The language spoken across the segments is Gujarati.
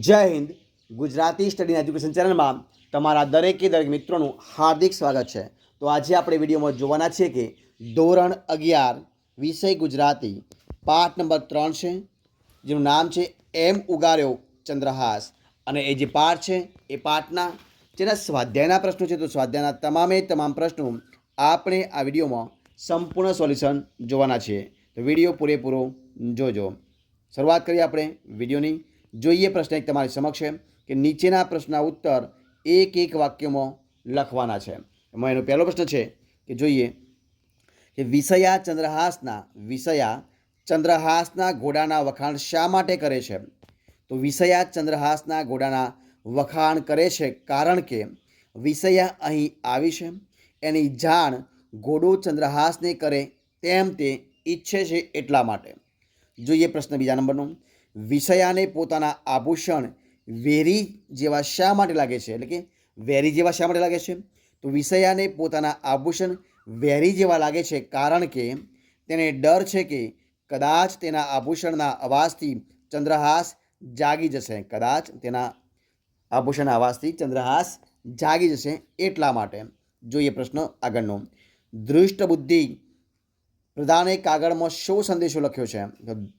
જય હિન્દ. ગુજરાતી સ્ટડી એજ્યુકેશન ચેનલમાં તમારા દરેકે દરેક મિત્રોનું હાર્દિક સ્વાગત છે. તો આજે આપણે વિડીયોમાં જોવાના છીએ કે ધોરણ અગિયાર, વિષય ગુજરાતી, પાઠ નંબર ત્રણ છે, જેનું નામ છે એમ ઉગાર્યો ચંદ્રહાસ. અને એ જે પાઠ છે, એ પાઠના જેના સ્વાધ્યાયના પ્રશ્નો છે, તો સ્વાધ્યાયના તમામે તમામ પ્રશ્નો આપણે આ વિડીયોમાં સંપૂર્ણ સોલ્યુશન જોવાના છીએ. તો વીડિયો પૂરેપૂરો જોજો. શરૂઆત કરીએ આપણે વિડીયોની. જોઈએ પ્રશ્ન એક તમારી સમક્ષ છે કે નીચેના પ્રશ્નના ઉત્તર એક એક વાક્યમાં લખવાના છે. એમાં એનો પહેલો પ્રશ્ન છે કે જોઈએ કે વિષયા ચંદ્રહાસના વિષયા ચંદ્રહાસના ઘોડાના વખાણ શા માટે કરે છે? તો વિષયા ચંદ્રહાસના ઘોડાના વખાણ કરે છે કારણ કે વિષયા અહીં આવી છે. એની જાણ ઘોડો ચંદ્રહાસને કરે તેમ તે ઈચ્છે છે એટલા માટે. જોઈએ પ્રશ્ન બીજા નંબરનો. વિષયાને પોતાના આભૂષણ વેરી જેવા શા માટે લાગે છે? એટલે કે વેરી જેવા શા માટે લાગે છે? તો વિષયાને પોતાના આભૂષણ વેરી જેવા લાગે છે કારણ કે તેને ડર છે કે કદાચ તેના આભૂષણના અવાજથી ચંદ્રહાસ જાગી જશે. કદાચ તેના આભૂષણના અવાજથી ચંદ્રહાસ જાગી જશે એટલા માટે. જોઈએ પ્રશ્ન આગળનો. દૃષ્ટ બુદ્ધિ પ્રધાને કાગળમાં શો સંદેશો લખ્યો છે?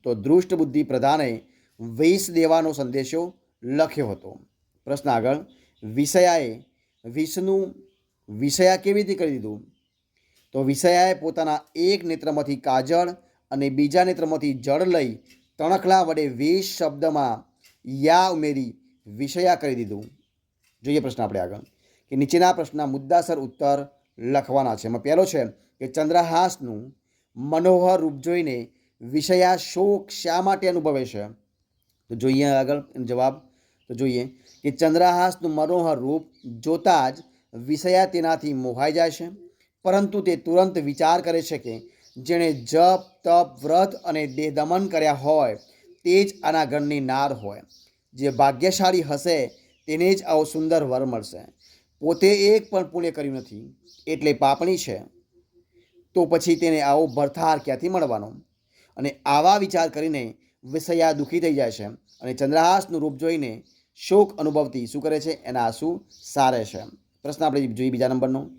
તો દૃષ્ટ બુદ્ધિ પ્રધાને વીસ દેવાનો સંદેશો લખ્યો હતો. પ્રશ્ન આગળ. વિષયાએ વિષનું વિષયા કેવી રીતે કરી દીધું? તો વિષયાએ પોતાના એક નેત્રમાંથી કાજળ અને બીજા નેત્રમાંથી જળ લઈ તણખલા વડે વીસ શબ્દમાં યા ઉમેરી વિષયા કરી દીધું. જોઈએ પ્રશ્ન આપણે આગળ. કે નીચેના પ્રશ્નના મુદ્દાસર ઉત્તર લખવાના છે. એમાં પહેલો છે કે ચંદ્રહાસનું મનોહર રૂપ જોઈને વિષયા શોક શા માટે અનુભવે છે? તો જોઈએ આગળ જવાબ. તો જોઈએ કે ચંદ્રહાસનું મનોહર રૂપ જોતાં જ વિષયા તેનાથી મોહાઈ જાય છે. પરંતુ તે તુરંત વિચાર કરે છે કે જેણે જપ, તપ, વ્રત અને દેહ દમન કર્યા હોય તે જ આના ઘરની નાર હોય. જે ભાગ્યશાળી હશે તેને જ આવો સુંદર વર મળશે. પોતે એક પણ પુણ્ય કર્યું નથી. એટલે પાપણી છે. તો પછી તેને આવો ભરથાર ક્યાંથી મળવાનો? અને આવા વિચાર કરીને વિષયા દુઃખી થઈ જાય છે અને ચંદ્રહાસનું રૂપ જોઈને શોક અનુભવતી શું કરે છે? એના આંસુ સારે છે. પ્રશ્ન આપણે જોઈએ બીજા નંબરનો.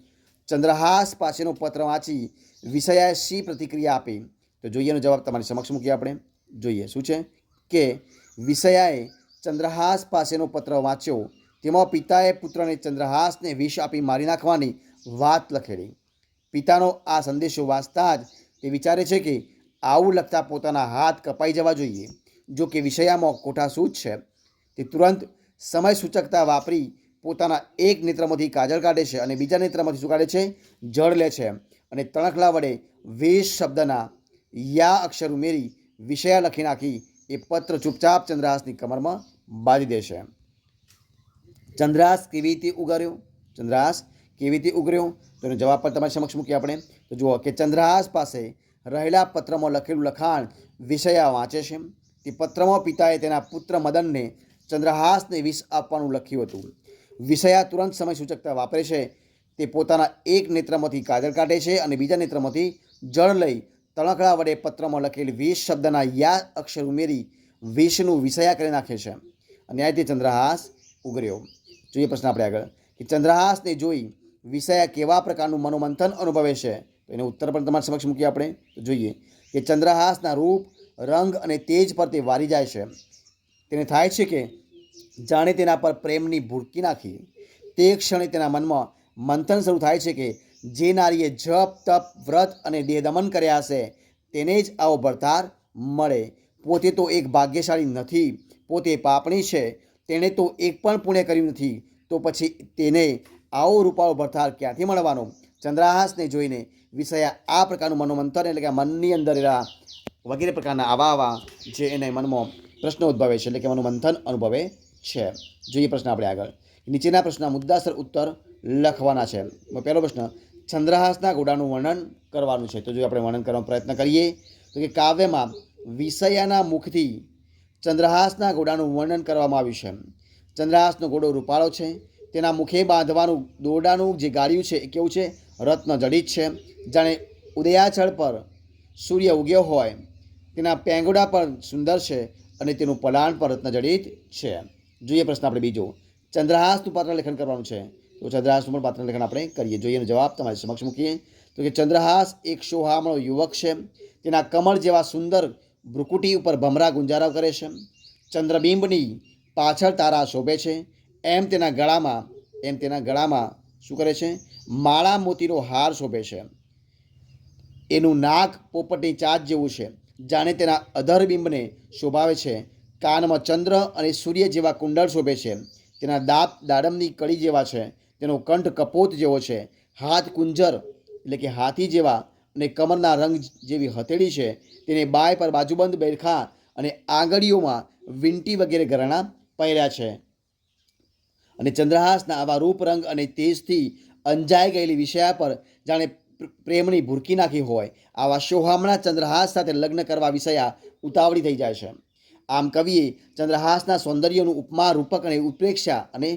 ચંદ્રહાસ પાસેનો પત્ર વાંચી વિષયાએ શી પ્રતિક્રિયા આપી? તો જોઈએ એનો જવાબ તમારી સમક્ષ મૂકીએ આપણે. જોઈએ, શું છે? કે વિષયાએ ચંદ્રહાસ પાસેનો પત્ર વાંચ્યો. તેમાં પિતાએ પુત્રને ચંદ્રહાસને વિષ આપી મારી નાખવાની વાત લખેલી. પિતાનો આ સંદેશો વાંચતા જ તે વિચારે છે કે આવું લખતા પોતાના હાથ કપાઈ જવા જોઈએ. જો કે વિષયામાં કોઠા શું છે. તે તુરંત સમય સૂચકતા વાપરી પોતાના એક નેત્રમાંથી કાજળ કાઢે છે અને બીજા નેત્રમાંથી શું કાઢે છે? જળ લે છે. અને તણખલા વડે વેશ શબ્દના યા અક્ષર ઉમેરી વિષયા લખી નાખી એ પત્ર ચૂપચાપ ચંદ્રહાસની કમરમાં બાંધી દે છે. ચંદ્રહાસ કેવી રીતે ઉગાર્યો? ચંદ્રહાસ કેવી રીતે ઉગર્યો તો એનો જવાબ પણ તમારી સમક્ષ મૂકીએ આપણે. તો જુઓ કે ચંદ્રહાસ પાસે રહેલા પત્રમાં લખેલું લખાણ વિષયા વાંચે છે. તે પત્રમાં પિતાએ તેના પુત્ર મદનને ચંદ્રહાસને વિષ આપવાનું લખ્યું હતું. વિષયા તુરંત સમય સૂચકતા વાપરે છે. તે પોતાના એક નેત્રમાંથી કાજળ કાઢે છે અને બીજા નેત્રમાંથી જળ લઈ તણકડા વડે પત્રમાં લખેલ વિષ શબ્દના યા અક્ષર ઉમેરી વિષનું વિષયા કરી નાખે છે. અને આ રીતે ચંદ્રહાસ ઉગર્યો જોઈએ પ્રશ્ન આપણે આગળ. કે ચંદ્રહાસને જોઈ વિષયા કેવા પ્રકારનું મનોમંથન અનુભવે છે? તો એનો ઉત્તર પણ તમારી સમક્ષ મૂકીએ આપણે. જોઈએ કે ચંદ્રહાસના રૂપ, રંગ અને તેજ પર તે વારી જાય છે. તેને થાય છે કે જાણે તેના પર પ્રેમની ભૂરકી નાખી. તે ક્ષણે તેના મનમાં મંથન શરૂ થાય છે કે જે નારીએ જપ, તપ, વ્રત અને દેહ દમન કર્યા હશે, તેને જ આવો ભરતાર મળે. પોતે તો એક ભાગ્યશાળી નથી, પોતે પાપણી છે. તેણે તો એક પણ પુણ્ય કર્યું નથી. તો પછી તેને આવો રૂપાળો ભરથાર ક્યાંથી મળવાનો? ચંદ્રહાસને જોઈને વિષયા આ પ્રકારનું મનોમંથન એટલે કે મનની અંદર વગેરે પ્રકારના આવા આવા જે એને મનમાં પ્રશ્નો ઉદ્ભવે છે, એટલે કે મનોમંથન અનુભવે છે. જોઈએ પ્રશ્ન આપણે આગળ. નીચેના પ્રશ્નના મુદ્દાસર ઉત્તર લખવાના છે. પહેલો પ્રશ્ન, ચંદ્રહાસના ઘોડાનું વર્ણન કરવાનું છે. તો જો આપણે વર્ણન કરવાનો પ્રયત્ન કરીએ, તો કે કાવ્યમાં વિષયાના મુખથી ચંદ્રહાસના ઘોડાનું વર્ણન કરવામાં આવ્યું છે. ચંદ્રહાસનો ઘોડો રૂપાળો છે. તેના મુખે બાંધવાનું દોરડાનું જે ગાળ્યું છે એ કેવું છે? રત્ન જડિત છે. જાણે ઉદયાચળ પર સૂર્ય ઉગ્યો હોય, તેના પેંગોડા પણ સુંદર છે અને તેનું પલાણ પણ રત્ન જડિત છે. જોઈએ પ્રશ્ન આપણે બીજો. ચંદ્રહાસનું પાત્ર લેખન કરવાનું છે. તો ચંદ્રહાસનું પણ પાત્ર લેખન આપણે કરીએ. જોઈએ એનો જવાબ તમારી સમક્ષ મૂકીએ. તો કે ચંદ્રહાસ એક શોહામણો યુવક છે. તેના કમળ જેવા સુંદર ભ્રુકુટી ઉપર ભમરા ગુંજારાવ કરે છે. ચંદ્રબિંબની પાછળ તારા શોભે છે. એમ તેના ગળામાં, એમ તેના ગળામાં શું કરે છે? માળા મોતીનો હાર શોભે છે. એનું નાક પોપટની ચાંચ જેવું છે. જાણે તેના અધરબિંબને શોભાવે છે. કાનમાં ચંદ્ર અને સૂર્ય જેવા કુંડળ શોભે છે. તેના દાંત દાડમની કળી જેવા છે. તેનો કંઠ કપોત જેવો છે. હાથ કુંજર, એટલે કે હાથી જેવા અને કમરના રંગ જેવી હથેળી છે. તેને બાય પર બાજુબંધ બેરખા અને આંગળીઓમાં વીંટી વગેરે ઘરેણાં પહેર્યા છે. અને ચંદ્રહાસના આવા રૂપ રંગ અને તેજથી અંજાઈ ગયેલી વિષયા પર જાણે પ્રેમની ભૂરકી નાખી હોય, આવા શોહામણા ચંદ્રહાસ સાથે લગ્ન કરવા વિષયા ઉતાવળી થઈ જાય છે. આમ કવિએ ચંદ્રહાસના સૌંદર્યનું ઉપમા રૂપક અને ઉત્પ્રેક્ષા અને